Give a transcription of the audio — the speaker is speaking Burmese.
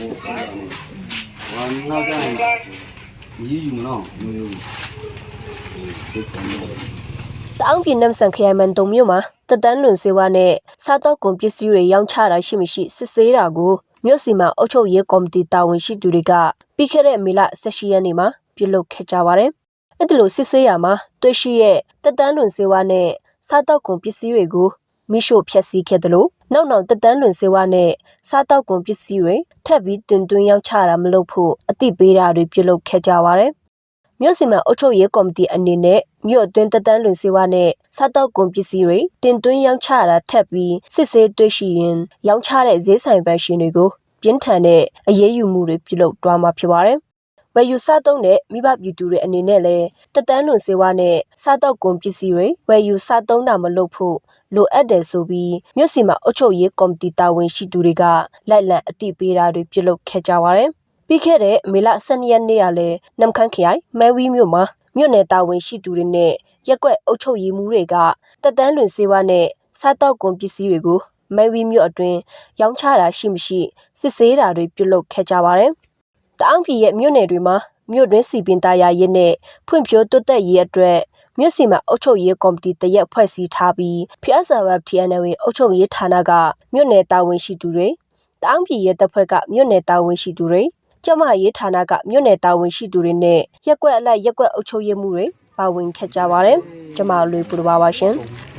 ဟောနောက်ကျရင်ရေးယူမနော်မျိုးမျိုးဒီကောင်တော့တအောင်းပြည်နမ်ဆန်ခရိုင်မန်တုံမြို့မှာတက်တန်းလွန်စေဝါနဲ့စားတော့ကုန်ပစ္စည်းတွေရောင်းချတာရှိမရှိစစ်ဆေးတာကိုမြို့စီမှာအုပ်ချုပ်ရေးကော်မတီတာဝန်ရှိသူတွေကပြီးခဲ့တဲ့မေလ18ရက်နေ့မှာပြုလုပ်ခဲ့ကြပါတယ်။အဲ့ဒီလိုစစ်ဆေးရမှာတွေ့ရှိရဲ့တက်တန်းလွန်စေဝါနဲ့စားတော့ကုန်ပစ္စည်းတွေကို မိရှို့ဖျက်ဆီးခဲ့တယ်လို့နောက်နောက်တက်တန်းလွန်စေဝါနဲ့စားတော့ကုန်ပစ္စည်းတွေထပ်ပြီးတွင်တွင်ရောင်းချတာမလုပ်ဖို့အတိပေးတာတွေပြုလုပ်ခဲ့ကြပါတယ်။မြို့စီမံအုပ်ချုပ်ရေးကော်မတီအနေနဲ့မြို့အတွင်းတက်တန်းလွန်စေဝါနဲ့စားတောက်ကုန်ပစ္စည်းတွေတင်သွင်းရောင်းချတာထက်ပြီးစစ်ဆေးတွေ့ရှိရင်ရောင်းချတဲ့ဈေးဆိုင်ပန်းရှင်တွေကိုပြင်းထန်တဲ့အရေးယူမှုတွေပြုလုပ်သွားမှာဖြစ်ပါတယ်။ ဝယ်ယူစားသုံးတဲ့မိဘပြည်သူတွေအနေနဲ့လည်းတက်တန်းလွန်စေဝါနဲ့စားတောက်ကုန်ပစ္စည်းတွေဝယ်ယူစားသုံးတာမလုပ်ဖို့လိုအပ်တယ်ဆိုပြီးမြို့စီမံအုပ်ချုပ်ရေးကော်မတီတာဝန်ရှိသူတွေကလိုက်လံအသိပေးတာတွေပြုလုပ်ခဲ့ကြပါတယ်။ပြီးခဲ့တဲ့မေလ12ရက်နေ့ကလည်းနမ်ခမ်းခရိုင်မဲဝီမြို့မှာမြို့နယ်တာဝန်ရှိသူတွေနဲ့ရက်ကွက်အုပ်ချုပ်ရေးမှူးတွေကတက်တန်းလွင်စေဝါနဲ့စားတောက်ကုန်ပစ္စည်းတွေကိုမဲဝီမြို့အတွင်းရောင်းချတာရှိမရှိစစ်ဆေးတာတွေပြုလုပ်ခဲ့ကြပါတယ်။ တအောင်းပြည်ရဲ့မြို့နယ်တွေမှာမြို့တွင်းစီပင်သားရရေးနဲ့ဖွံ့ဖြိုးတိုးတက်ရေးအတွက်မြို့စီမှာအုပ်ချုပ်ရေးကော်မတီတရက်ဖွဲ့စည်းထားပြီးဖျက်ဆာဝပ် TNW အုပ်ချုပ်ရေးဌာနကမြို့နယ်တာဝန်ရှိသူတွေတအောင်းပြည်ရဲ့တပ်ဖွဲ့ကမြို့နယ်တာဝန်ရှိသူတွေကျမရေးဌာနကမြို့နယ်တာဝန်ရှိသူတွေနဲ့ရက်ကွက်အလိုက်ရက်ကွက်အုပ်ချုပ်ရေးမှုတွေပါဝင်ခဲ့ကြပါတယ်။ကျမလွေပူတပါပါရှင်။